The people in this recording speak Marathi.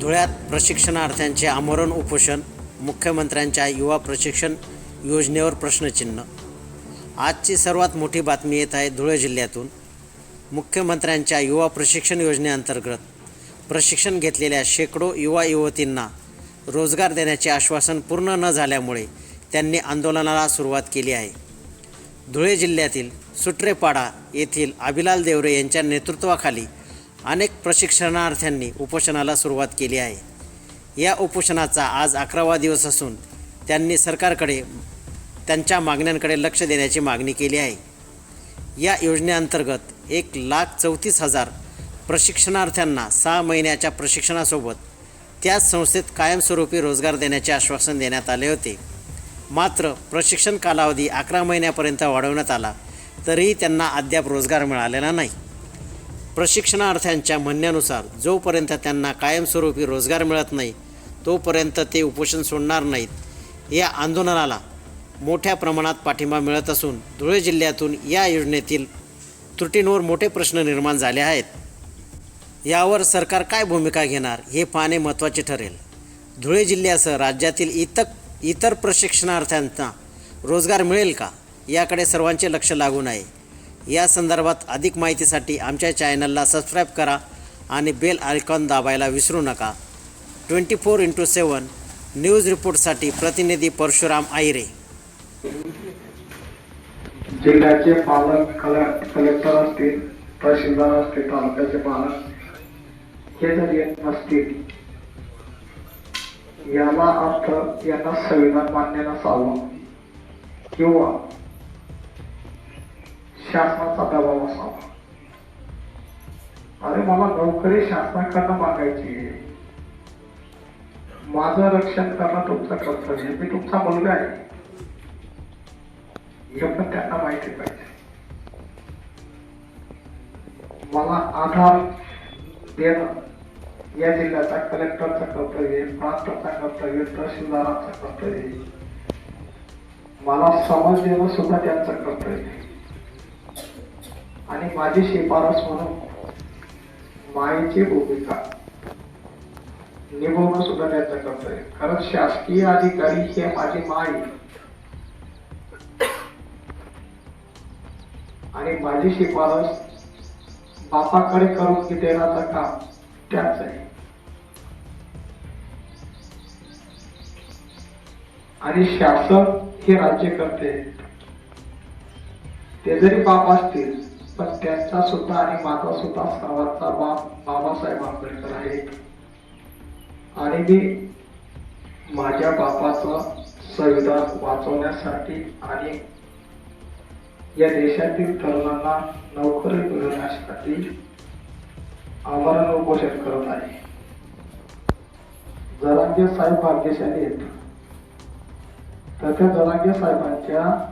धुळ्यात प्रशिक्षणार्थ्यांचे आमरण उपोषण मुख्यमंत्र्यांच्या युवा प्रशिक्षण योजनेवर प्रश्नचिन्ह. आजची सर्वात मोठी बातमी येत आहे धुळे जिल्ह्यातून. मुख्यमंत्र्यांच्या युवा प्रशिक्षण योजनेअंतर्गत प्रशिक्षण घेतलेल्या शेकडो युवा युवतींना रोजगार देण्याचे आश्वासन पूर्ण न झाल्यामुळे त्यांनी आंदोलनाला सुरुवात केली आहे. धुळे जिल्ह्यातील सुट्रेपाडा येथील अभिलाल देवरे यांच्या नेतृत्वाखाली अनेक प्रशिक्षणार्थ्यांनी उपोषणाला सुरुवात केली आहे. या उपोषणाचा आज अकरावा दिवस असून त्यांनी सरकारकडे त्यांच्या मागण्यांकडे लक्ष देण्याची मागणी केली आहे. या योजनेअंतर्गत एक लाख चौतीस हजार प्रशिक्षणार्थ्यांना सहा महिन्याच्या प्रशिक्षणासोबत त्याच संस्थेत कायमस्वरूपी रोजगार देण्याचे आश्वासन देण्यात आले होते. मात्र प्रशिक्षण कालावधी अकरा महिन्यापर्यंत वाढवण्यात आला तरीही त्यांना अद्याप रोजगार मिळालेला नाही. प्रशिक्षणार्थ्यांच्या म्हणण्यानुसार जोपर्यंत त्यांना कायमस्वरूपी रोजगार मिळत नाही तोपर्यंत ते उपोषण सोडणार नाहीत. या आंदोलनाला मोठ्या प्रमाणात पाठिंबा मिळत असून धुळे जिल्ह्यातून या योजनेतील त्रुटींवर मोठे प्रश्न निर्माण झाले आहेत. यावर सरकार काय भूमिका घेणार हे पाहणे महत्त्वाचे ठरेल. धुळे जिल्ह्यासह राज्यातील इतर इतर प्रशिक्षणार्थ्यांना रोजगार मिळेल का? याकडे सर्वांचे लक्ष लागून आहे. या संदर्भात अधिक माहितीसाठी आमच्या चॅनलला सबस्क्राईब करा आणि बेल आयकॉन दाबायला विसरू नका. Twenty four into seven news रिपोर्टसाठी प्रतिनिधी परशुराम आहिरे. जिल्ह्याचे पालक कले- कलेक्टर असतील तहसीलदार असतील तालुक्याचे पालक हे जर येत नसतील याला अर्थ यांना संविधान मान्य नसावं किंवा शासनाचा दबाव असावा. अरे मला नोकरी शासनाकडनं मागायची आहे. माझं रक्षण करणं तुमचं कर्तव्य मी तुमचा मुलगा आहे. हे पण त्यांना माहिती पाहिजे. मला आधार देणं या जिल्ह्याचा कलेक्टरचं कर्तव्य प्रांतचा कर्तव्य आहे, तहसीलदाराचं कर्तव्य मला समज देणं सुद्धा त्यांचं कर्तव्य आहे. आणि माझी शिफारस म्हणून मायेची भूमिका निभवणं सुद्धा त्यांचं कर्तव्य कारण शासकीय अधिकारी हे माझी माई. आणि माझी शिफारस बापाकडे करून की देण्याचं काम त्याच आहे. आणि शासक हे राज्य करते. ते जरी बाप असतील पण त्यांचा सुद्धा आणि माझा सुद्धा सर्वांचा बाप बाबासाहेब आंबेडकर आहे. आणि मी माझ्या बापाचं संविधान वाचवण्यासाठी आणि या देशातील तरुणांना नोकरी मिळवण्यासाठी आमरण उपोषण करत आहे. जरांगे साहेब भाग्यशाली आहेत तर त्या जरांगे साहेबांच्या